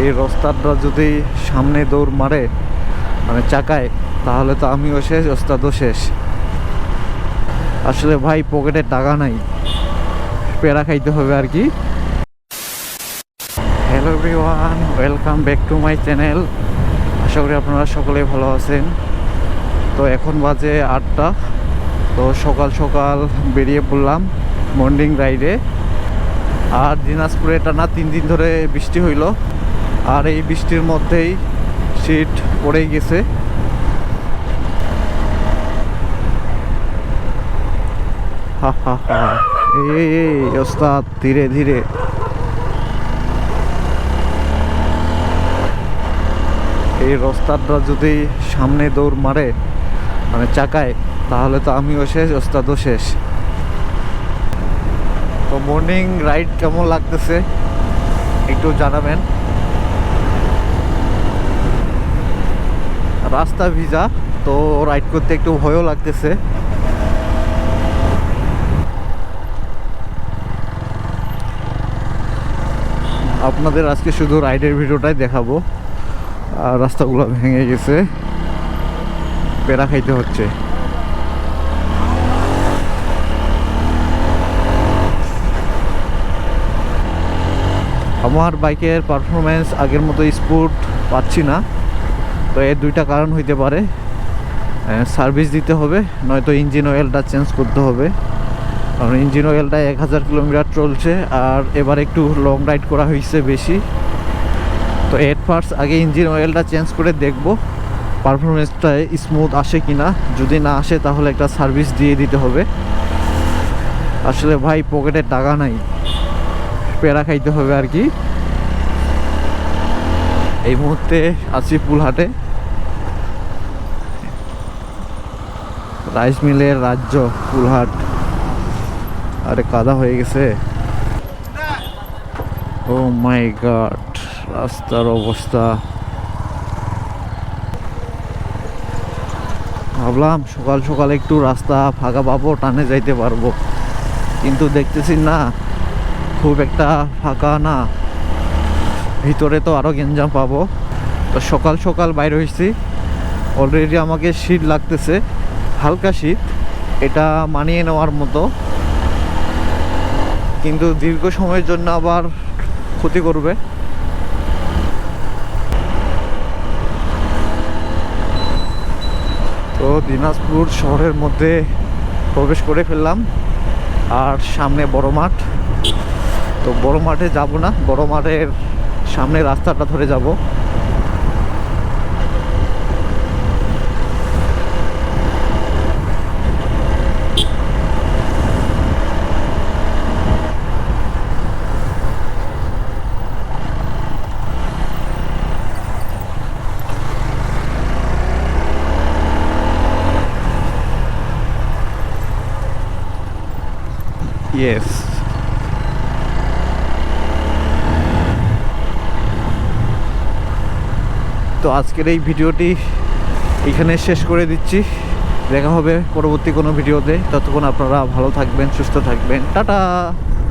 এই রাস্তাটা যদি সামনে দৌড় মারে মানে চাকায়, তাহলে তো আমিও শেষ, ওস্তাদও শেষ। আসলে ভাই, পকেটে টাকা নাই। পেড়া খাইতে হবে আর কি। Hello everyone welcome back to my channel আশা করি আপনারা সকলেই ভালো আছেন। তো এখন বাজে আটটা। তো সকাল সকাল বেরিয়ে পড়লাম মর্নিং রাইডে। আর দিনাজপুরে টানা তিন দিন ধরে বৃষ্টি হইল। আর এই বৃষ্টির মধ্যেই শীত পড়েই গেছে। হা হা হা। এই ওস্তাদ, ধীরে ধীরে। এই রাস্তাটা যদি সামনে দৌড় মারে মানে চাকায়, তাহলে তো আমিও শেষ, ওস্তাদও শেষ। তো মর্নিং রাইড কেমন লাগতেছে? একটু জানাবেন। রাস্তা ভিজা, তো রাইড করতে একটু ভয়ও লাগতেছে। আপনাদের আজকে শুধু রাইডের ভিডিওটাই দেখাবো। আর রাস্তাগুলো ভেঙে গেছে। পেড়া খাইতে হচ্ছে। আমার বাইকের পারফরমেন্স আগের মতো স্পোর্ট পাচ্ছি না। তো এর দুইটা কারণ হইতে পারে। সার্ভিস দিতে হবে, নয়তো ইঞ্জিন অয়েলটা চেঞ্জ করতে হবে। কারণ ইঞ্জিন অয়েলটা এক হাজার কিলোমিটার চলছে আর এবার একটু লং রাইড করা হয়েছে বেশি। তো এট ফার্স্ট আগে ইঞ্জিন অয়েলটা চেঞ্জ করে দেখব পারফরমেন্সটা স্মুথ আসে কি না যদি না আসে, তাহলে একটা সার্ভিস দিয়ে দিতে হবে। আসলে ভাই পকেটে টাকা নাই। পেড়া খাইতে হবে আর কি। এই মুহূর্তে আছি ফুলহাটে। রাইস মিলের রাজ্য ফুলহাট। আরে কাদা হয়ে গেছে। ও মাই গড রাস্তার অবস্থা। ভাবলাম সকাল সকাল একটু রাস্তা ফাঁকা পাবো, টানে যাইতে পারব। কিন্তু দেখতেছি না, খুব একটা ফাঁকা না। ভিতরে তো আরও গেঞ্জাম পাবো। তো সকাল সকাল বাইরে হয়েছি। অলরেডি আমাকে শীত লাগতেছে। হালকা শীত, এটা মানিয়ে নেওয়ার মতো। কিন্তু দীর্ঘ সময়ের জন্য আবার ক্ষতি করবে। তো দিনাজপুর শহরের মধ্যে প্রবেশ করে ফেললাম, আর সামনে বড় মাঠ। তো বড় মাঠে যাব না, বড় মাঠের সামনে রাস্তাটা ধরে যাব। ইয়েস তো আজকের এই ভিডিওটি এখানে শেষ করে দিচ্ছি। দেখা হবে পরবর্তী কোনো ভিডিওতে। ততক্ষণ আপনারা ভালো থাকবেন, সুস্থ থাকবেন। টাটা!